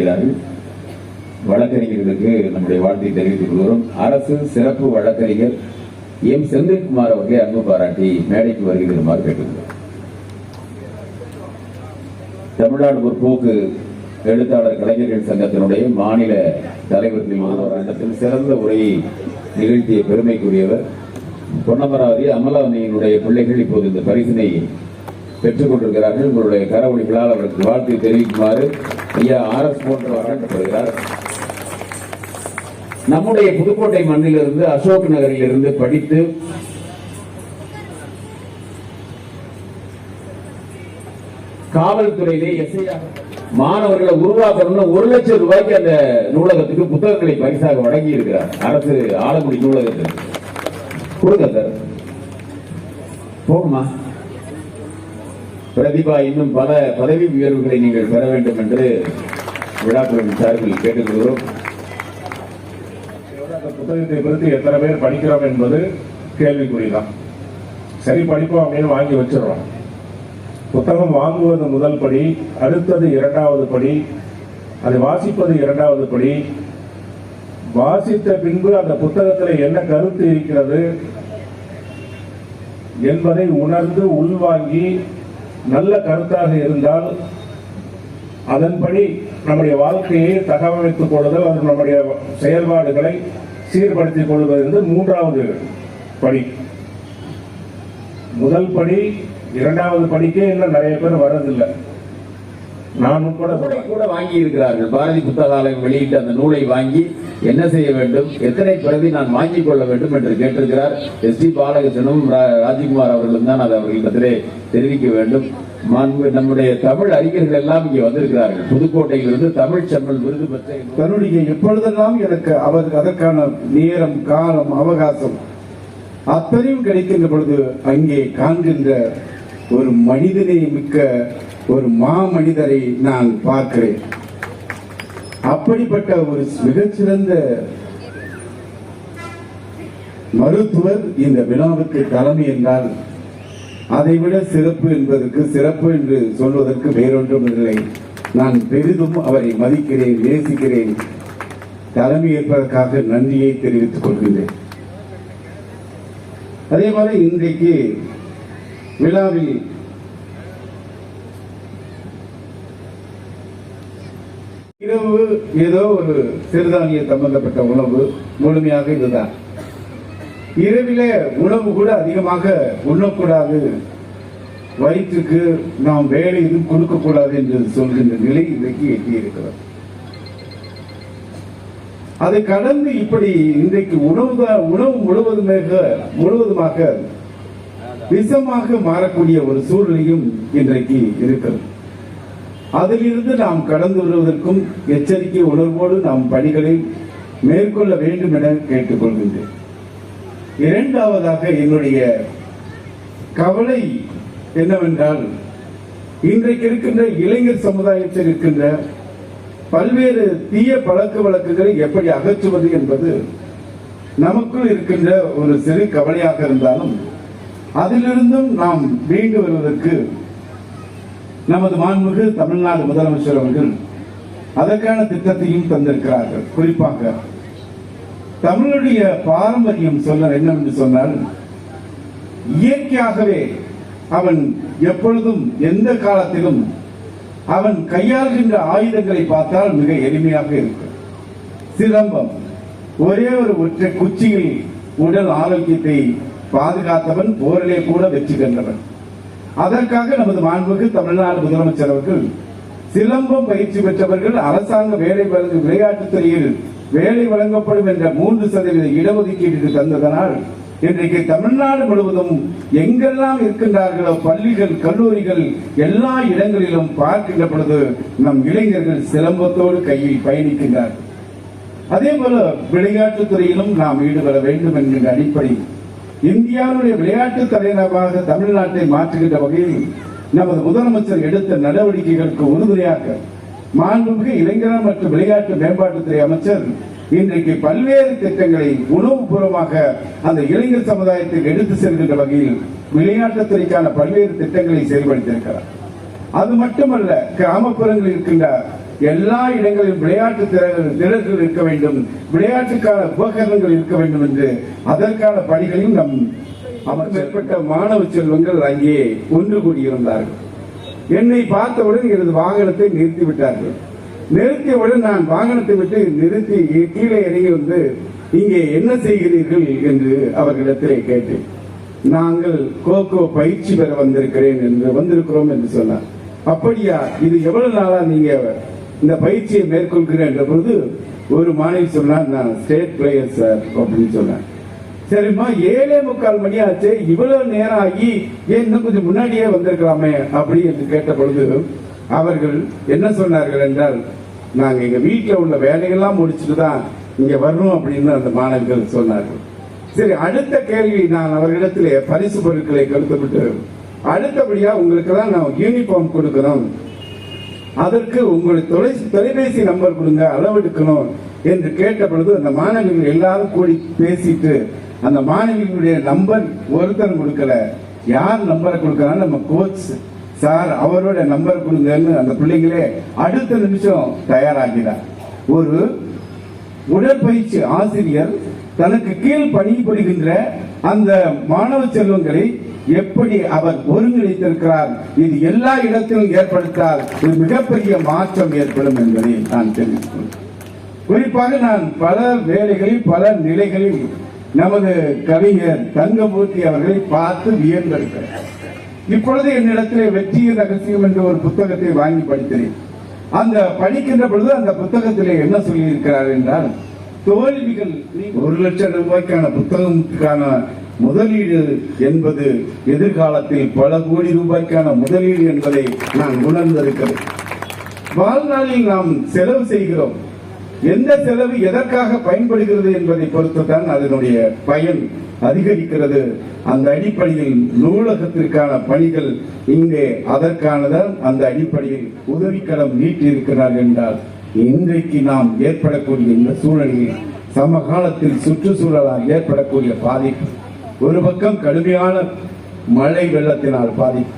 இருக்கிறார்கள் வழக்கறிஞர்களுக்கு நம்முடைய வாழ்த்தை தெரிவித்துக் கொள்கிறோம். அரசு சிறப்பு வழக்கறிஞர் எம். செந்தில்குமார் அவர்களை அன்பு பாராட்டி மேடைக்கு வருகை தருமாறு கேட்டுக்கொள்கிறோம். தமிழ்நாடு முற்போக்கு எழுத்தாளர் கலைஞர்கள் சங்கத்தினுடைய மாநில தலைவர்கள் ஒருவரிடத்தில் சிறந்த உரையை நிகழ்த்திய பெருமைக்குரியவர். பொன்னமராவதி அமலாவதியினுடைய பிள்ளைகள் இப்போது இந்த பரிசினை பெற்றுக் கொண்டிருக்கிறார்கள் உங்களுடைய கரவொலி விழாவில் அவருக்கு வாழ்த்தை தெரிவிக்குமாறு ஐயா ஆர் எஸ் போன்றவர் அழைக்கப்படுகிறார் நம்முடைய புதுக்கோட்டை மண்ணிலிருந்து அசோக் நகரில் இருந்து படித்து காவல்துறையிலே எஸ்ஐயாக மாணவர்களை உருவாக்கணும்னு ஒரு லட்சம் ரூபாய்க்கு அந்த நூலகத்துக்கு புத்தகங்களை பரிசாக வழங்கி இருக்கிறார். அரசு ஆலங்குடி நூலகத்துக்கு. கொடுங்க சார். போகுமா பிரதிபா இன்னும் பல பதவி உயர்வுகளை நீங்கள் பெற வேண்டும் என்று விழாக்குழுவின் சார்பில் கேட்டுக்கொள்கிறோம். அந்த புத்தகத்தை குறித்து எத்தனை பேர் படிக்கிறோம் என்பது கேள்விக்குறிதான். சரி படிப்போம் அப்படின்னு வாங்கி வச்சிடறோம். புத்தகம் வாங்குவது முதல் படி அடுத்தது இரண்டாவது படி அதை வாசிப்பது இரண்டாவது படி. வாசித்த பின்பு அந்த புத்தகத்தில் என்ன கருத்து இருக்கிறது என்பதை உணர்ந்து உள்வாங்கி நல்ல கருத்தாக இருந்தால் அதன்படி நம்முடைய வாழ்க்கையை தகவமைத்துக் கொள்ளுதல் அது நம்முடைய செயல்பாடுகளை சீர்படுத்திக் கொள்வது என்று மூன்றாவது படி முதல் படி இரண்டாவது படிக்கே இன்னும் நிறைய பேர் வர்றதில்லை. நான் உட்பட நூலை சொல்றேன் கூட வாங்கி இருக்கிறார்கள் பாரதி புத்தகாலயம் வெளியிட்ட அந்த நூலை வாங்கி என்ன செய்ய வேண்டும் எத்தனை பிரதி நான் வாங்கிக் கொள்ள வேண்டும் என்று கேட்டிருக்கிறார். எஸ் டி பாலகிருஷ்ணனும் ராஜ்குமார் அவர்களும் தான் அதை அவர்களிடத்திலே தெரிவிக்க வேண்டும். நம்முடைய தமிழ் அறிஞர்கள் எல்லாம் இங்கே வந்திருக்கிறார்கள். புதுக்கோட்டையிலிருந்து தமிழ் செம்மல் விருது பெற்ற தன்னுடைய எப்பொழுதெல்லாம் எனக்கு அவர் அதற்கான நேரம் காலம் அவகாசம் அத்தனையும் கிடைக்கின்ற பொழுது அங்கே காண்கின்ற ஒரு மனிதனை மிக்க ஒரு மாமனிதரை நான் பார்க்கிறேன். அப்படிப்பட்ட ஒரு மிகச்சிறந்த மருத்துவர் இந்த விழாவுக்கு தலைமை என்றால் அதைவிட சிறப்பு என்பதற்கு சிறப்பு என்று சொல்வதற்கு வேறொன்றும் இல்லை நான் பெரிதும் அவரை மதிக்கிறேன் நேசிக்கிறேன். தலைமை ஏற்பதற்காக நன்றியை தெரிவித்துக் கொள்கின்றேன். அதே போல இன்றைக்கு விழாவில் இரவு ஏதோ ஒரு சிறுதானிய சம்பந்தப்பட்ட உணவு முழுமையாக இதுதான். இரவிலே உணவு கூட அதிகமாக உண்ணக்கூடாது. வயிற்றுக்கு நாம் வேலை எதுவும் கொடுக்கக்கூடாது என்று சொல்கின்ற நிலை இன்றைக்கு எட்டியிருக்கிறது. அதை கடந்து இப்படி இன்றைக்கு உணவு தான் உணவு முழுவதுமாக முழுவதுமாக விஷமாக மாறக்கூடிய ஒரு சூழ்நிலையும் இன்றைக்கு இருக்கிறது. அதிலிருந்து நாம் கடந்து வருவதற்கும் எச்சரிக்கை உணர்வோடு நாம் பணிகளை மேற்கொள்ள வேண்டும் என கேட்டுக்கொள்கின்றேன். இரண்டாவதாக என்னுடைய கவலை என்னவென்றால் இன்றைக்கு இருக்கின்ற இளைஞர் சமுதாயத்தில் இருக்கின்ற பல்வேறு தீய பழக்க வழக்குகளை எப்படி அகற்றுவது என்பது நமக்குள் இருக்கின்ற ஒரு சிறு கவலையாக இருந்தாலும் அதிலிருந்தும் நாம் மீண்டு வருவதற்கு நமது மாண்புமிகு தமிழ்நாடு முதலமைச்சர் அவர்கள் அதற்கான திட்டத்தையும் தந்திருக்கிறார்கள். குறிப்பாக தமிழுடைய பாரம்பரியம் சொல்ல என்னவென்று சொன்னால் இயற்கையாகவே அவன் எப்பொழுதும் எந்த காலத்திலும் அவன் கையாளுகின்ற ஆயுதங்களை பார்த்தால் மிக எளிமையாக இருக்கும். சிலம்பம். ஒரே ஒரு ஒற்றை குச்சியில் உடல் ஆரோக்கியத்தை பாதுகாத்தவன் போரிலே கூட வெற்றி கண்டவன். அதற்காக நமது மாண்புக்கு தமிழ்நாடு முதலமைச்சர் அவர்கள் சிலம்பம் பயிற்சி பெற்றவர்கள் அரசாங்க வேலை விளையாட்டுத் துறையில் வேலை வழங்கப்படும் என்ற மூன்று சதவீத இடஒதுக்கீடு தந்ததனால் இன்றைக்கு தமிழ்நாடு முழுவதும் எங்கெல்லாம் இருக்கின்றார்களோ பள்ளிகள் கல்லூரிகள் எல்லா இடங்களிலும் பார்க்கின்ற பொழுது நம் இளைஞர்கள் சிலம்பத்தோடு கையில் பயணிக்கின்றார்கள் அதே போல விளையாட்டுத் துறையிலும் நாம் ஈடுபட வேண்டும் என்கின்ற அடிப்படை இந்தியாவுடைய விளையாட்டு தலைநகராக தமிழ்நாட்டை மாற்றுகின்ற வகையில் நமது முதலமைச்சர் எடுத்த நடவடிக்கைகளுக்கு உறுதுணையாக மாண்புமிகு இளைஞர் மற்றும் விளையாட்டு மேம்பாட்டுத்துறை அமைச்சர் இன்றைக்கு பல்வேறு திட்டங்களை உணவுபூர்வமாக அந்த இளைஞர் சமுதாயத்துக்கு எடுத்து செல்கின்ற வகையில் விளையாட்டுத்துறைக்கான பல்வேறு திட்டங்களை செயல்படுத்தியிருக்கிறார். அது மட்டுமல்ல கிராமப்புறங்களில் இருக்கின்ற எல்லா இடங்களிலும் விளையாட்டு திறர்கள் இருக்க வேண்டும் விளையாட்டுக்கான உபகரணங்கள் இருக்க வேண்டும் என்று அதற்கான பணிகளையும் நம் அவர் மேற்பட்ட மாணவ செல்வங்கள் அங்கே ஒன்று கூடியிருந்தார்கள். என்னை பார்த்தவுடன் எனது வாகனத்தை நிறுத்தி விட்டார்கள் நிறுத்தியவுடன் நான் வாகனத்தை விட்டு நிறுத்தி கீழே இறங்கி வந்து இங்கே என்ன செய்கிறீர்கள்? என்று அவர்களிடத்திலே கேட்டேன். நாங்கள் கோகோ பயிற்சி பெற வந்திருக்கிறேன் என்று வந்திருக்கிறோம் என்று சொன்னார். அப்படியா? இது எவ்வளவு நாளா நீங்க இந்த பயிற்சியை மேற்கொள்கிறேன் என்ற பொழுது ஒரு மாணவி சொன்னார் நான் ஸ்டேட் பிளேயர் சார் அப்படின்னு சொன்னேன் சரிம்மா ஏழே முக்கால் மணி ஆச்சு இவ்வளவு நேரம் ஆகி ஏன் இன்னும் கொஞ்சம் முன்னாடியே வந்திருக்கலாமே அப்படி என்று கேட்ட பொழுது அவர்கள் என்ன சொன்னார்கள் என்றால் நாங்க எங்க வீட்டில் உள்ள வேலையெல்லாம் முடிச்சுட்டு தான் இங்க வரணும் அப்படின்னு அந்த மாணவர்கள் சொன்னார்கள். சரி அடுத்த கேள்வி நான் அவர்களிடத்தில் பரிசு பொருட்களை கொடுத்துவிட்டு அடுத்தபடியா உங்களுக்கு தான் நான் யூனிஃபார்ம் கொடுக்கணும். அதற்கு உங்களுக்கு தொலை தொலைபேசி நம்பர் கொடுங்க அளவெடுக்கணும் என்று கேட்ட பொழுது அந்த மாணவர்கள் எல்லாரும் கூடி பேசிட்டு அந்த மாணவிகளுடைய நம்பர் ஒருத்தர் கொடுக்கல. யார் நம்பரை கொடுக்கறாங்க நம்ம கோச் சார் அவரோட நம்பர் கொடுங்கன்னு அந்த பிள்ளைங்களே அடுத்த நிமிஷம் தயாராகிறார். ஒரு உடற்பயிற்சி ஆசிரியர் தனக்கு கீழ் பணிபுரிகின்ற அந்த மாணவ செல்வங்களை எப்படி அவர் ஒருங்கிணைத்திருக்கிறார்? இது எல்லா இடத்திலும் ஏற்படுத்தால் ஒரு மிகப்பெரிய மாற்றம் ஏற்படும் என்பதை நான் தெரிவித்துள்ளேன் குறிப்பாக நான் பல வேலைகளில் பல நிலைகளில் நமது கவிஞர் தங்கமூர்த்தி அவர்களை பார்த்து வியந்திருக்கிறார். இப்பொழுது என்னிடத்திலே வெற்றியின் ரகசியம் என்ற ஒரு புத்தகத்தை வாங்கி படித்தேன் அந்த படிக்கின்ற பொழுது அந்த புத்தகத்திலே என்ன சொல்லியிருக்கிறார் என்றால் தோல்விகள் ஒரு லட்சம் ரூபாய்க்கான புத்தகத்துக்கான முதலீடு என்பது எதிர்காலத்தில் பல கோடி ரூபாய்க்கான முதலீடு என்பதை நான் உணர்ந்திருக்கிறேன். வாழ்நாளில் நாம் செலவு செய்கிறோம். எந்த செலவு எதற்காக பயன்படுகிறது என்பதை பொறுத்துத்தான் அதனுடைய பயன் அதிகரிக்கிறது. அந்த அடிப்படையில் நூலகத்திற்கான பணிகள் இங்கே அதற்கானதான் அந்த அடிப்படையில் உதவிக்கடம் நீட்டியிருக்கிறார் என்றால் இன்றைக்கு நாம் ஏற்படக்கூடிய இந்த சூழலில் சமகாலத்தில் சுற்றுச்சூழலால் ஏற்படக்கூடிய பாதிப்பு ஒரு பக்கம் கடுமையான மழை வெள்ளத்தினால் பாதிப்பு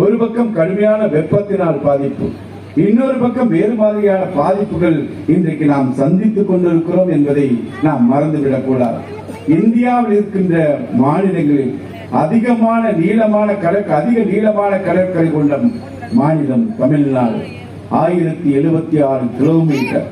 ஒரு பக்கம் கடுமையான வெப்பத்தினால் பாதிப்பு இன்னொரு பக்கம் வேறு மாதிரியான பாதிப்புகள் இன்றைக்கு நாம் சந்தித்துக் கொண்டிருக்கிறோம் என்பதை நாம் மறந்துவிடக் கூடாது. இந்தியாவில் இருக்கின்ற மாநிலங்களில் அதிகமான நீளமான கடற்கு அதிக நீளமான கடற்கரை கொண்ட மாநிலம் தமிழ்நாடு. ஆயிரத்தி எழுபத்தி ஆறு கிலோமீட்டர்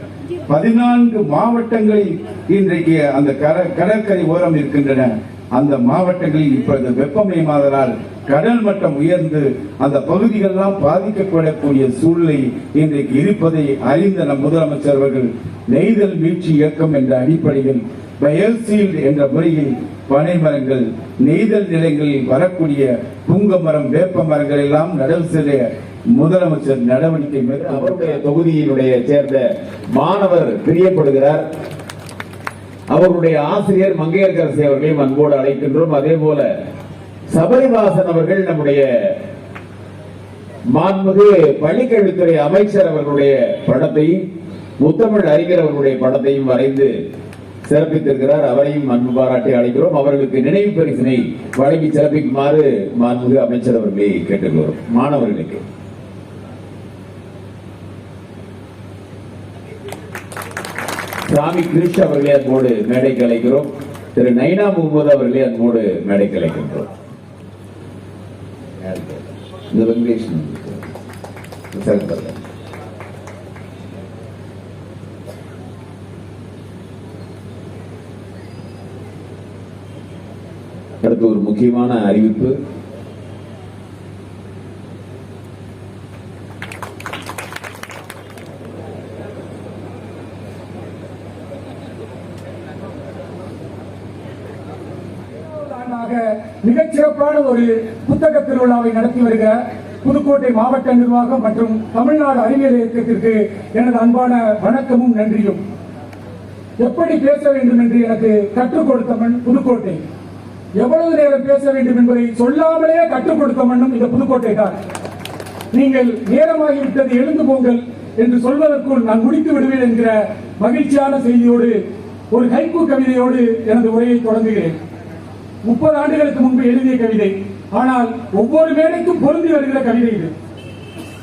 பதினான்கு மாவட்டங்களில் இன்றைக்கு அந்த கடற்கரை ஓரம் இருக்கின்றன. அந்த மாவட்டங்களில் இப்பொழுது வெப்பமயமாதலால் கடல் மட்டம் உயர்ந்து அந்த பகுதிகளெல்லாம் பாதிக்கப்படக்கூடிய சூழ்நிலை இன்றைக்கு இருப்பதை அறிந்த நம் முதலமைச்சர் அவர்கள் நெய்தல் மீட்சி இயக்கம் என்ற அடிப்படையில் பயர்சீல்ட் என்ற முறையில் பனை மரங்கள் நெய்தல் நிலையங்களில் வரக்கூடிய புங்க மரம் வேப்ப மரங்கள் எல்லாம் நடவு செய்ய முதலமைச்சர் நடவடிக்கை அவருடைய தொகுதியினுடைய சேர்ந்த மாணவர் பிரியப்படுகிறார். அவருடைய ஆசிரியர் மங்கையர்கரசி அவர்களையும் அன்போடு அழைக்கின்றோம். அதே போல சபரிவாசன் அவர்கள் நம்முடைய மாண்புமிகு பள்ளிக்கல்வித்துறை அமைச்சர் அவர்களுடைய படத்தையும் முத்தமிழ் அறிஞர் அவர்களுடைய படத்தையும் வரைந்து சிறப்பித்திருக்கிறார். அவரையும் அன்பு பாராட்டி அழைக்கிறோம். அவர்களுக்கு நினைவு பரிசினை வழங்கி சிறப்பிக்குமாறு மாண்புமிகு அமைச்சர் அவர்களை கேட்டுக்கொள்கிறோம். மாணவர்களுக்கு. சாமி கிருஷ் அவர்களே அன்போடு மேடைக்கு கலைக்கிறோம் திரு நைனா முகமது அவர்களே அன்போடு மேடை கலைக்கின்றோம் இந்த வெங்கடேஷன் சரிப்பல்ல அடுத்து ஒரு முக்கியமான அறிவிப்பு. ஆண்டாக மிகச் சிறப்பான ஒரு புத்தக திருவிழாவை நடத்தி வருகிற புதுக்கோட்டை மாவட்ட நிர்வாகம் மற்றும் தமிழ்நாடு அறிவியல் இயக்கத்திற்கு எனது அன்பான வணக்கமும் நன்றியும். எப்படி பேச வேண்டும் என்று எனக்கு கற்றுக் கொடுத்தவன் புதுக்கோட்டை. எவ்வளவு நேரம் பேச வேண்டும் என்பதை சொல்லாமலே கற்றுக் கொடுத்தவனும் இந்த புதுக்கோட்டை தான். நீங்கள் நேரமாகிவிட்டது எழுந்து போங்கள் என்று சொல்வதற்குள் நான் முடித்து விடுவேன் என்கிற மகிழ்ச்சியான செய்தியோடு ஒரு கைப்பு கவிதையோடு எனது உரையை தொடங்குகிறேன். முப்பது ஆண்டுகளுக்கு முன்பு எழுதிய கவிதை. ஆனால் ஒவ்வொரு மேடைக்கும் பொருந்தி வருகிற கவிதை இது.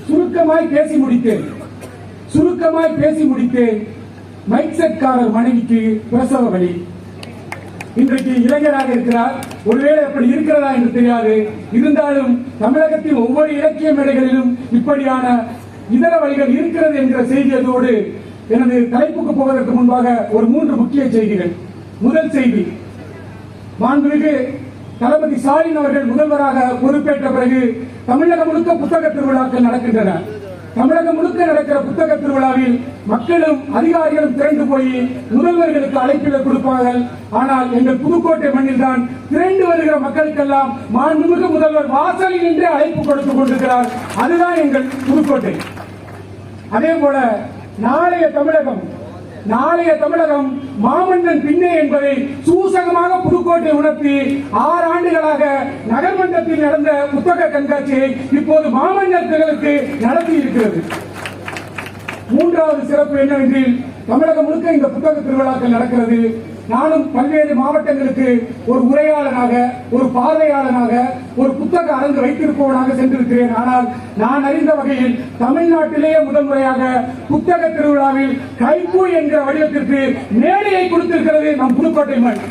சுருக்கமாய் பேசி முடித்தேன். சுருக்கமாய் பேசி முடித்தேன். மைக் செட்காரர் மனைவிக்கு பிரசவ வழி இன்றைக்கு இளைஞராக இருக்கிறார். ஒருவேளை அப்படி இருக்கிறதா என்று தெரியாது. இருந்தாலும் தமிழகத்தின் ஒவ்வொரு இலக்கிய மேடைகளிலும் இப்படியான இதர வழிகள் இருக்கிறது என்கிற செய்தியதோடு எனது தலைப்புக்கு போவதற்கு முன்பாக ஒரு மூன்று முக்கிய செய்திகள். முதல் செய்தி மாண்புமிகு தளபதி ஸ்டாலின் அவர்கள் முதல்வராக பொறுப்பேற்ற பிறகு தமிழகம் முழுக்க புத்தக திருவிழாக்கள் நடக்கின்றன. தமிழகம் முழுக்க நடக்கிற புத்தக திருவிழாவில் மக்களும் அதிகாரிகளும் திரண்டு போய் முதல்வர்களுக்கு அழைப்பில் கொடுப்பார்கள். ஆனால் எங்கள் புதுக்கோட்டை மண்ணில் தான் திரண்டு வருகிற மக்களுக்கெல்லாம் மாண்புமிகு முதல்வர் வாசலில் நின்று அழைப்பு கொடுத்துக் கொண்டிருக்கிறார். அதுதான் எங்கள் புதுக்கோட்டை. அதே போல நாளைய தமிழகம் நாளைய தமிழகம் மாமன்னன் பின்னே என்பதை சூசகமாக புதுக்கோட்டை உணர்த்தி ஆறு ஆண்டுகளாக நகர்மன்றத்தில் நடந்த புத்தக கண்காட்சியை இப்போது மாமன்னர்களுக்கு நடத்தி இருக்கிறது. மூன்றாவது சிறப்பு என்னவென்றில் தமிழகம் முழுக்க இந்த புத்தக திருவிழாக்கள் நடக்கிறது. நானும் பல்வேறு மாவட்டங்களுக்கு ஒரு உரையாளராக ஒரு பார்வையாளராக ஒரு புத்தக அரங்கு வைத்திருப்பவனாக சென்றிருக்கிறேன். ஆனால் நான் அறிந்த வகையில் தமிழ்நாட்டிலேயே முதல் முறையாக புத்தக திருவிழாவில் கைப்பூ என்கிற வடிவத்திற்கு மேடையை கொடுத்திருக்கிறது நம் புதுக்கோட்டை மண்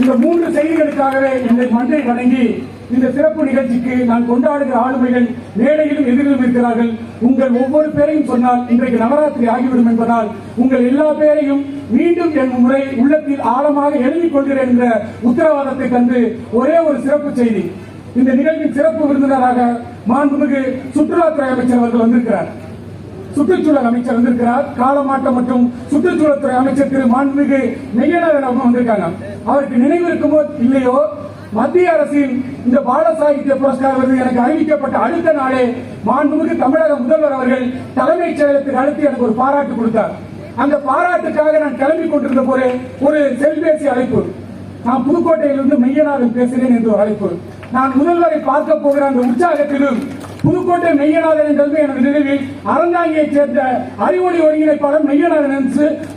இந்த மூன்று செய்திகளுக்காகவே இந்த மண்ணை வணங்கி இந்த சிறப்பு நிகழ்ச்சிக்கு நான் கொண்டாடுகிற ஆளுமைகள் மேடையிலும் எதிரிலும் இருக்கிறார்கள். உங்கள் ஒவ்வொரு பேரையும் சொன்னால் இன்றைக்கு நவராத்திரி ஆகிவிடும் என்பதால் உங்கள் எல்லா பேரையும் மீண்டும் என் முறை உள்ளத்தில் ஆழமாக எழுதிக் கொள்கிறேன் என்ற உத்தரவாதத்தை தந்து ஒரே ஒரு சிறப்பு செய்தி. இந்த நிகழ்வின் சிறப்பு விருந்தினராக மாண்புமிகு சுற்றுலாத்துறை அமைச்சர் அவர்கள் வந்திருக்கிறார். சுற்றுச்சூழல் அமைச்சர் வந்திருக்கிறார். காலமாட்டம் மற்றும் சுற்றுச்சூழல்துறை அமைச்சர் திரு மாண்புமிகு மெய்யநாதன் அவங்க வந்திருக்காங்க. அவருக்கு நினைவு இருக்குமோ இல்லையோ மத்திய அரசின் இந்த பால சாகித்ய புரஸ்கார் விருது எனக்கு அறிவிக்கப்பட்ட அடுத்த நாளே மாண்புமிகு தமிழக முதல்வர் அவர்கள் தலைமைச் செயலகத்துக்கு அழைத்து எனக்கு ஒரு பாராட்டு கொடுத்தார். அந்த பாராட்டுக்காக நான் கிளம்பி கொண்டிருந்த போது ஒரு செல்பேசி அழைப்பு. நான் புதுக்கோட்டையிலிருந்து மெய்யநாதன் பேசுகிறேன் என்று ஒரு அழைப்பு. நான் முதல்வரை பார்க்க போகிற அந்த உற்சாகத்திலும் புதுக்கோட்டை மெய்யநாதன் கல்வி எனது நினைவில் அறந்தாங்கியை சேர்ந்த அறிவொளி ஒருங்கிணைப்பாளர் மெய்யநாதன்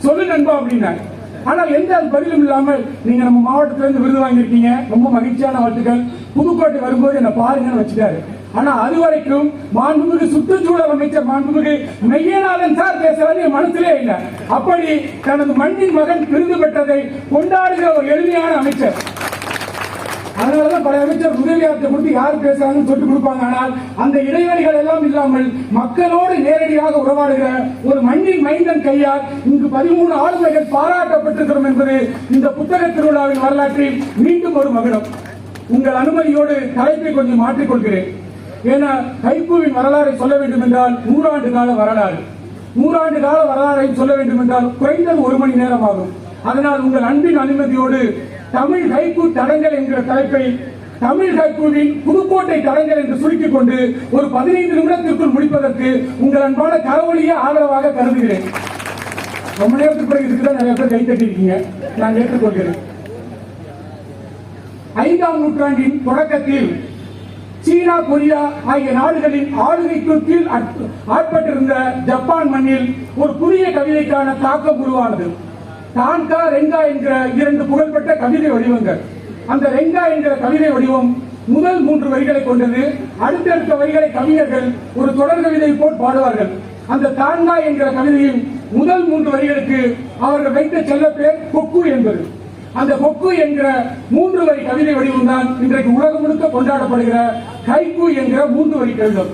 சொல்லு நண்பா அப்படின்னாங்க ஆனால் எந்த பதிலும் இல்லாமல் நீங்க நம்ம மாவட்டத்திலிருந்து விருது வாங்கியிருக்கீங்க. ரொம்ப மகிழ்ச்சியான வாழ்த்துக்கள். புதுக்கோட்டை வரும்போது என்ன பாருங்கன்னு வச்சுட்டாரு. ஆனா அது வரைக்கும் மாண்புமிகு சுற்றுச்சூழல் அமைச்சர் மாண்புமிகு மெய்யநாதன் சார் பேசுறது என் மனசுலே இல்லை. அப்படி தனது மண்ணின் மகன் விருது பெற்றதை கொண்டாடுகிற ஒரு எளிமையான அமைச்சர். அதனாலதான் பல அமைச்சர் உதவியாற்ற கொடுத்து யார் பேசுறாங்கன்னு சொல்லிக் கொடுப்பாங்க. ஆனால் அந்த இடைவெளிகள் எல்லாம் இல்லாமல் மக்களோடு நேரடியாக உறவாடுகிற ஒரு மண்ணின் மைந்தன் கையால் இங்கு பதிமூணு ஆளுநர்கள் பாராட்டப்பட்டிருக்கிறோம் என்பது இந்த புத்தக திருவிழாவின் வரலாற்றில் மீண்டும் ஒரு மகிழம் உங்கள் அனுமதியோடு தலைப்பை கொஞ்சம் மாற்றிக்கொள்கிறேன். ஏன்னா கைப்பூவின் வரலாறை சொல்ல வேண்டும் என்றால் நூறாண்டு கால வரலாறு. நூறாண்டு கால வரலாறை சொல்ல வேண்டும் என்றால் குறைந்தது ஒரு மணி நேரம் ஆகும் அதனால் உங்கள் அன்பின் அனுமதியோடு தமிழ் ஹைக்கூ தடங்கள் என்கிற தலைப்பை தமிழ் ஹைக்கூவின் புதுக்கோட்டை தடங்கள் என்று சுருக்கிக் கொண்டு ஒரு பதினைந்து நிமிடத்திற்குள் முடிப்பதற்கு உங்கள் அன்பான கரவொலியை ஆதரவாக கருதுகிறேன். ரொம்ப நேரத்துக்கு பிறகு இதுக்கு தான் நிறைய பேர் கை தட்டியிருக்கீங்க. நான் ஏற்றுக்கொள்கிறேன். ஐந்தாம் நூற்றாண்டின் தொடக்கத்தில் சீனா கொரியா ஆகிய நாடுகளின் ஆளுகைக்கு கீழ் ஆட்பட்டிருந்த ஜப்பான் மண்ணில் ஒரு புதிய கவிதைக்கான தாக்கம் உருவானது. டான்கா ரெங்கா என்கிற இரண்டு புகழ்பெற்ற கவிதை வடிவங்கள். அந்த ரெங்கா என்கிற கவிதை வடிவம் முதல் மூன்று வரிகளை கொண்டது. அடுத்தடுத்த வரிகளை கவிஞர்கள் ஒரு தொடர் கவிதை போல் பாடுவார்கள். அந்த தான்கா என்கிற கவிதையின் முதல் மூன்று வரிகளுக்கு அவர்கள் வைத்த செல்ல பேர் கொக்கு என்பது. அந்த கொக்கு என்கிற மூன்று வரி கவிதை வடிவம் தான் இன்றைக்கு உலகம் முழுக்க கொண்டாடப்படுகிற கைகு என்கிற மூன்று வரி கவிதம்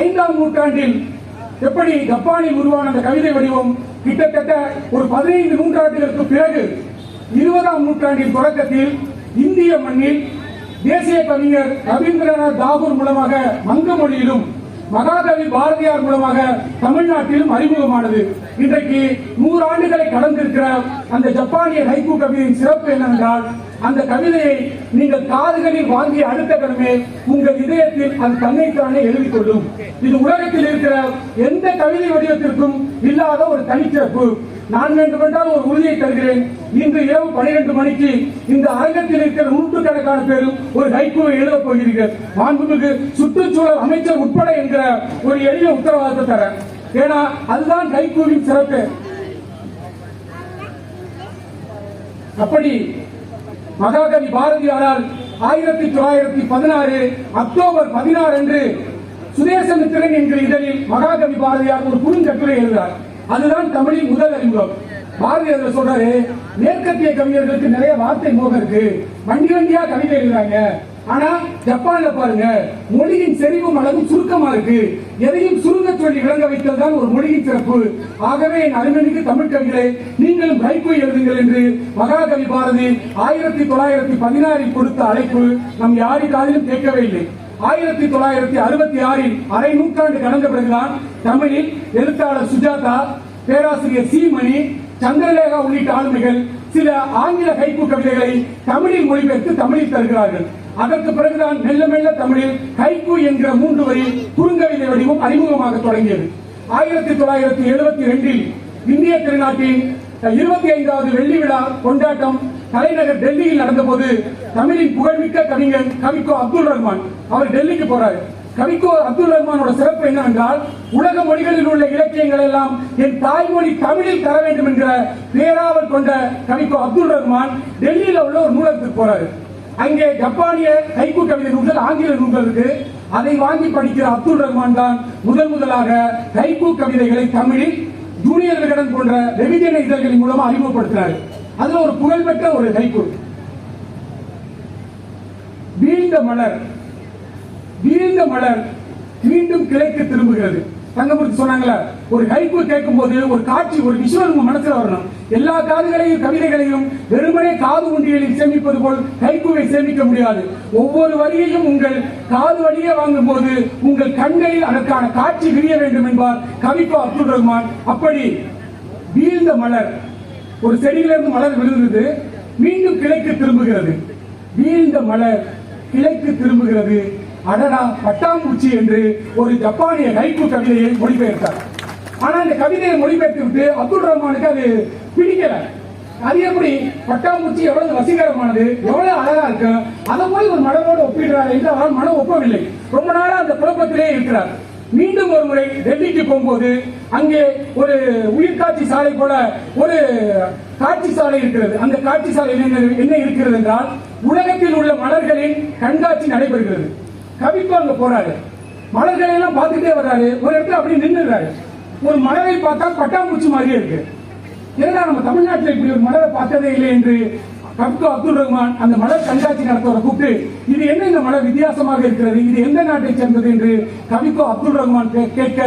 ஐந்தாம் நூற்றாண்டில் எப்படி ஜப்பானில் உருவான அந்த கவிதை வடிவம் கிட்டத்தட்ட ஒரு பதினைந்து நூற்றாண்டுகளுக்கு பிறகு இருபதாம் நூற்றாண்டின் தொடக்கத்தில் இந்திய மண்ணில் தேசிய கவிஞர் ரவீந்திரநாத் தாகூர் மூலமாக வங்க மொழியிலும் மகாகவி பாரதியார் மூலமாக தமிழ்நாட்டிலும் அறிமுகமானது. இன்றைக்கு நூறு ஆண்டுகளை கடந்திருக்கிற அந்த ஜப்பானிய ஹைக்கூ கவியின் சிறப்பு என்னவென்றால் அந்த கவிதையை நீங்கள் காதுகளில் வாங்கிய அடுத்த கணமே உங்கள் இதயத்தில் அது தன்னைத்தானே எழுதி கொள்ளும் இது உலகத்தில் இருக்கிற எந்த கவிதை வடிவத்திற்கும் இல்லாத ஒரு தனிச்சிறப்பு. நான் வேண்டுமென்றால் ஒரு உறுதியை தருகிறேன். இன்று இரவு பனிரெண்டு மணிக்கு இந்த அரங்கத்தில் இருக்கிற நூற்றுக்கணக்கான பேரும் ஒரு ஹைகோவை எழுதப் போகிறீர்கள். மாண்புமிகு சுற்றுச்சூழல் அமைச்சர் உட்பட என்கிற ஒரு எளிய உத்தரவாதத்தை தரேன். ஏன்னா அதுதான் ஹைகோவின் சிறப்பு. அப்படி மகாகவி பாரதியாரால் ஆயிரத்தி தொள்ளாயிரத்தி பதினாறு அக்டோபர் பதினாறு அன்று சுதேசமித்திரன் என்கிற இதழில் மகாகவி பாரதியார் ஒரு குறுங்கட்டுரை எழுதினார் அதுதான் தமிழின் முதல் அறிமுகம். பாரதியார் சொல்றாரு மேற்கத்திய கவிஞர்களுக்கு நிறைய வார்த்தை மோகம் இருக்கு. வண்டி வண்டியா கவிதை எழுதுறாங்க. ஆனா ஜப்பான்ல பாருங்க மொழியின் செறிவும் அளவும் சுருக்கமா இருக்கு. எதையும் சுருங்க சொல்லி விளங்க வைத்தல் தான் ஒரு மொழியின் சிறப்பு. ஆகவே என் அருமைமிகு தமிழ் கவிகளே நீங்களும் ஹைக்கூ எழுதுங்கள் என்று மகாகவி பாரதி ஆயிரத்தி தொள்ளாயிரத்தி பதினாறில் கொடுத்த அழைப்பு நம் யாரி காதிலும் கேட்கவே இல்லை. ஆயிரத்தி தொள்ளாயிரத்தி அறுபத்தி ஆறில் அரை நூற்றாண்டு கடந்த பிறகுதான் தமிழில் எழுத்தாளர் சுஜாதா பேராசிரியர் சி மணி சந்திரலேகா உள்ளிட்ட ஆளுமைகள் சில ஆங்கில கைப்பு கவிதைகளை தமிழில் மொழிபெயர்த்து தமிழில் தருகிறார்கள். அதற்கு பிறகுதான் மெல்ல மெல்ல தமிழில் கைப்பு என்ற மூன்று வரி குறுங்கவிதை வடிவம் அறிமுகமாக தொடங்கியது. ஆயிரத்தி தொள்ளாயிரத்தி எழுபத்தி ரெண்டில் இந்திய திருநாட்டின் இருபத்தி ஐந்தாவது வெள்ளி விழா கொண்டாட்டம் தலைநகர் டெல்லியில் நடந்தபோது தமிழின் புகழ்மிக்க கவிஞர் கவிக்கோ அப்துல் ரஹ்மான் அவர் டெல்லிக்கு போறாரு. கவிக்கோ அப்துல் ரஹ்மானோட சிறப்பு என்னவென்றால் உலக மொழிகளில் உள்ள இலக்கியங்கள் எல்லாம் என் தாய்மொழி தமிழில் தர வேண்டும் என்கிற பேராவல் கொண்ட கவிக்கோ அப்துல் ரஹ்மான் டெல்லியில உள்ள ஒரு நூலகத்துக்கு போறாரு. அங்கே ஜப்பானிய கைக்கு கவிதை நூல்கள் ஆங்கில நூல்கள் இருக்கு அதை வாங்கி படிக்கிற அப்துல் ரஹ்மான் தான் முதல் முதலாக கைக்கு கவிதைகளை தமிழில் ஜூனியர் விகடன் போன்ற ரெவிஜன இதழ்களின் மூலமா அறிமுகப்படுத்தினார். அதுல ஒரு புகழ்பெற்ற ஒரு கைக்கு வீழ்ந்த மலர். வீழ்ந்த மலர் மீண்டும் கிளைக்கு திரும்புகிறது. தங்கமூர்த்தி சொன்னாங்களா? ஒரு கைக்கு கேட்கும் போது ஒரு காட்சி ஒரு விஷயம் உங்க மனசுல வரணும். எல்லா காதுகளையும் கவிதைகளையும் வெறுமனே காது உண்டியலில் சேமிப்பது போல் கைக்குவை சேமிக்க முடியாது. ஒவ்வொரு வரியையும் உங்கள் காது வழியே வாங்கும் போது உங்கள் கண்களில் அதற்கான காட்சி விரிய வேண்டும் என்பார் கவிப்பா அப்துல் ரஹ்மான். அப்படி வீழ்ந்த மலர் ஒரு செடியிலிருந்து மலர் விழுந்தது மீண்டும் கிளைக்கு திரும்புகிறது. வீழ்ந்த மலர் கிளைக்கு திரும்புகிறது. அடடா பட்டாம்பூச்சி என்று ஒரு ஜப்பானிய கைப்பு கவிதையை மொழிபெயர்த்தார். ஆனா இந்த கவிதையை மொழிபெயர்த்து விட்டு அப்துல் ரஹ்மானுக்கு அது பிடிக்கல. அது எப்படி? பட்டாம்பூச்சி எவ்வளவு வசீகரமானது எவ்வளவு அழகா இருக்கு அதை போய் ஒரு மலரோடு ஒப்பிடுறார் என்று அவரால் மனம் ஒப்பவில்லை. ரொம்ப நாளா அந்த குழப்பத்திலே இருக்கிறார். மீண்டும் ஒரு முறை டெல்லிக்கு போகும்போது அங்கே ஒரு உயிர்காட்சி சாலை போல ஒரு காட்சி சாலை இருக்கிறது. அந்த காட்சி சாலையில் என்ன என்ன இருக்கிறது என்றால் உலகத்தில் உள்ள மலர்களின் கண்காட்சி நடைபெறுகிறது. கவிப்பு அங்க போறாரு. மலர்களை எல்லாம் பார்த்துட்டே வர்றாரு. ஒரு இடத்துல அப்படியே நின்றுறாரு ஒரு மலரை பார்த்தா பட்டாம்பூச்சி மாதிரியே இருக்கு. ஏன்னா நம்ம தமிழ்நாட்டில் இப்படி ஒரு மலரை பார்த்ததே இல்லை என்று கப்கோ அப்துல் ரஹ்மான் அந்த மலர் கண்காட்சி நடத்துவரை கூப்பிட்டு இது என்ன இந்த மலர் வித்தியாசமாக இருக்கிறது? இது எந்த நாட்டை சேர்ந்தது என்று கவிக்கோ அப்துல் ரஹ்மான் கேட்க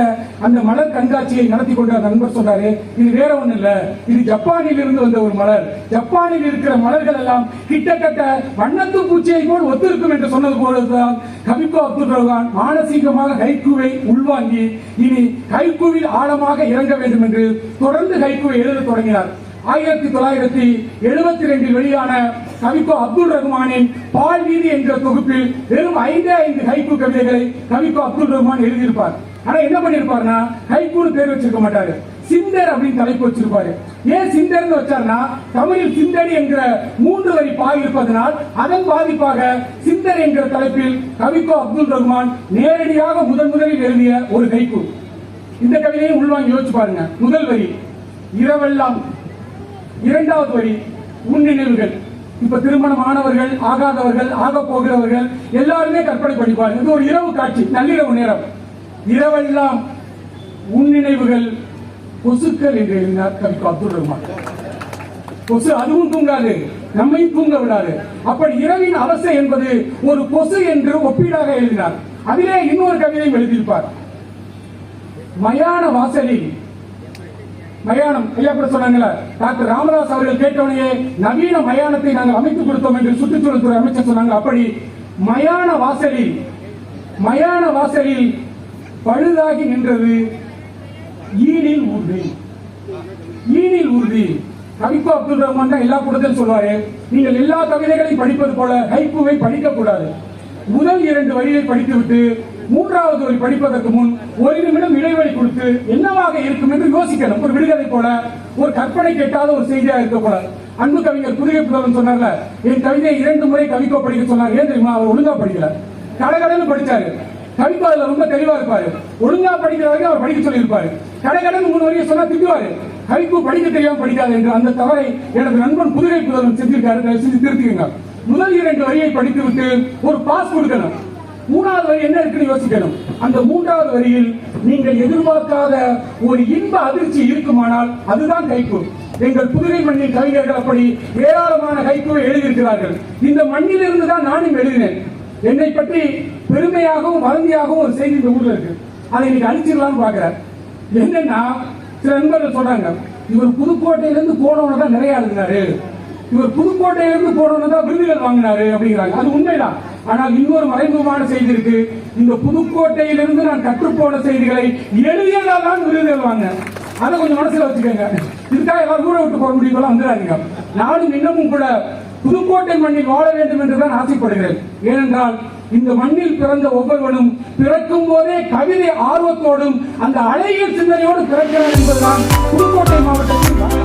அந்த மலர் கண்காட்சியை நடத்தி கொண்ட நண்பர் சொன்னாரு இது வேற ஒண்ணு இல்ல. இது ஜப்பானில் இருந்து வந்த ஒரு மலர். ஜப்பானில் இருக்கிற மலர்கள் எல்லாம் கிட்டத்தட்ட வண்ணத்து பூச்சியை போல் ஒத்திருக்கும் என்று சொன்னது போலதான் கவிக்கோ அப்துல் ரஹ்மான் மானசீகமாக ஹைக்கூவை உள்வாங்கி இனி ஹைக்கூவில் ஆழமாக இறங்க வேண்டும் என்று தொடர்ந்து ஹைக்கூவை எழுத தொடங்கினார். ஆயிரத்தி தொள்ளாயிரத்தி எழுபத்தி ரெண்டில் வெளியான கவிக்கோ அப்துல் ரஹ்மானின் பால் வீதி என்ற தொகுப்பில் வெறும் ஐந்தே ஐந்து ஹைக்கூ கவிதைகளை கவிக்கோ அப்துல் ரஹ்மான் எழுதியிருப்பார். ஆனா என்ன பண்ணிருப்பாருன்னா ஹைக்கூன்னு பேர் வச்சிருக்க மாட்டாரு. சிந்தர் அப்படின்னு தலைப்பு வச்சிருப்பாரு. ஏன் சிந்தர்னு வச்சார்னா தமிழில் சிந்தடி என்கிற மூன்று வரி பாய் இருப்பதனால் அதன் பாதிப்பாக சிந்தர் என்கிற தலைப்பில் கவிக்கோ அப்துல் ரஹ்மான் நேரடியாக முதன் முதலில் எழுதிய ஒரு கைப்பு இந்த கவிதையை உள்வாங்கி யோசிச்சு பாருங்க. முதல் வரி இரவெல்லாம் இரண்டாவது வரி உன் நினைவுகள் இப்ப திருமணம் ஆனவர்கள் ஆகாதவர்கள் ஆக போகிறவர்கள் எல்லாருமே கற்பனை பண்ணிப்பாங்க. இது ஒரு இரவு காட்சி நள்ளிரவு நேரம். இரவெல்லாம் உன் நினைவுகள் கொசுக்கள் என்று எழுதினார் கவிக்கு அப்துல் ரஹ்மான். கொசு அதுவும் தூங்காது நம்மையும் தூங்க விடாது. அப்படி இரவின் அவஸ்தை என்பது ஒரு கொசு என்று ஒப்பீடாக எழுதினார். அதிலே இன்னொரு கவிதையும் எழுதியிருப்பார். மயான வாசலில் மயானம் ஐயா கூட சொன்னாங்கல்ல. டாக்டர் ராமதாஸ் அவர்கள் கேட்டவனையே நவீன மயானத்தை நாங்கள் அமைத்து கொடுத்தோம் என்று சுற்றுச்சூழல் துறை அமைச்சர் சொன்னாங்க. அப்படி மயான வாசலில் மயான வாசலில் பழுதாகி நின்றது ஈனில் ஊர்தி. ஈனில் ஊர்தி. ஹைப்பு அப்துல் ரஹ்மான் தான் எல்லா கூட்டத்திலும் சொல்வாரு நீங்கள் எல்லா கவிதைகளையும் படிப்பது போல ஹைப்புவை படிக்க கூடாது. முதல் இரண்டு வரியை படித்துவிட்டு மூன்றாவது வரி படிப்பதற்கு முன் ஒரு நிமிடம் இடைவெளி கொடுத்து என்னவாக இருக்கும் என்று யோசிக்கணும் ஒரு விடுதலை போல ஒரு கற்பனை கேட்டாத ஒரு செய்தியா இருக்க அன்பு கவிஞர் புதுகை புதல்வன் சொன்னார்ல என் கவிதையை இரண்டு முறை கவிக்கோ படிக்க சொன்னார். ஏன் தெரியுமா? அவர் ஒழுங்கா படிக்கல. கடகடன்னு படிச்சாரு. கவிக்கோ அதுல ரொம்ப தெளிவா இருப்பாரு. ஒழுங்கா படிக்கிற வரைக்கும் அவர் படிக்க சொல்லியிருப்பாரு. கடகடன்னு மூணு வரையும் சொன்னா திட்டுவாரு. கவிப்பு படிக்க தெரியாம படிக்காது என்று அந்த தவறை எனது நண்பன் புதுகை புதல்வன் செஞ்சிருக்காரு. தயவு செஞ்சு திருத்திக்கங்க. முதல் இரண்டு வரியை படித்துவிட்டு ஒரு பாஸ் கொடுக்கணும். மூணாவது வரி என்ன இருக்குன்னு யோசிக்கணும். அந்த மூன்றாவது வரியில் நீங்கள் எதிர்பார்க்காத ஒரு இன்ப அதிர்ச்சி இருக்குமானால் அதுதான் கைப்பு எங்கள் புதுவை மண்ணின் கவிஞர்கள் அப்படி ஏராளமான கைப்புவை எழுதியிருக்கிறார்கள். இந்த மண்ணிலிருந்து தான் நானும் எழுதினேன். என்னை பற்றி பெருமையாகவும் வதந்தியாகவும் ஒரு செய்தி இந்த ஊர்ல இருக்கு. அதை இன்னைக்கு அழிச்சிடலாம்னு பாக்குறார் என்னன்னா சில நண்பர்கள் சொல்றாங்க இவர் புதுக்கோட்டையில இருந்து போனவன தான் நிறைய எழுதினாரு. இவர் புதுக்கோட்டையில இருந்து போனவன தான் விருதுகள் வாங்கினாரு அப்படிங்கிறாங்க. அது உண்மைதான். ஆனால் இன்னொரு மறைமுகமான செய்தி இருக்கு. இந்த புதுக்கோட்டையிலிருந்து நான் கற்றுப்போன செய்திகளை எழுதியதால் தான் விருது வாங்கினேன். அதை கொஞ்சம் மனசுல வச்சுக்கோங்க. இதுக்காக எல்லாரும் தூரம் விட்டு போக முடியுங்களா வந்துடாதீங்க. நானும் இன்னமும் கூட புதுக்கோட்டை மண்ணில் வாழ வேண்டும் என்றுதான் ஆசைப்படுகிறேன். ஏனென்றால் இந்த மண்ணில் பிறந்த ஒவ்வொருவனும் பிறக்கும் போதே கவிதை ஆர்வத்தோடும் அந்த அழகிய சிந்தனையோடு பிறக்கிறார் என்பதுதான் புதுக்கோட்டை மாவட்டத்தில்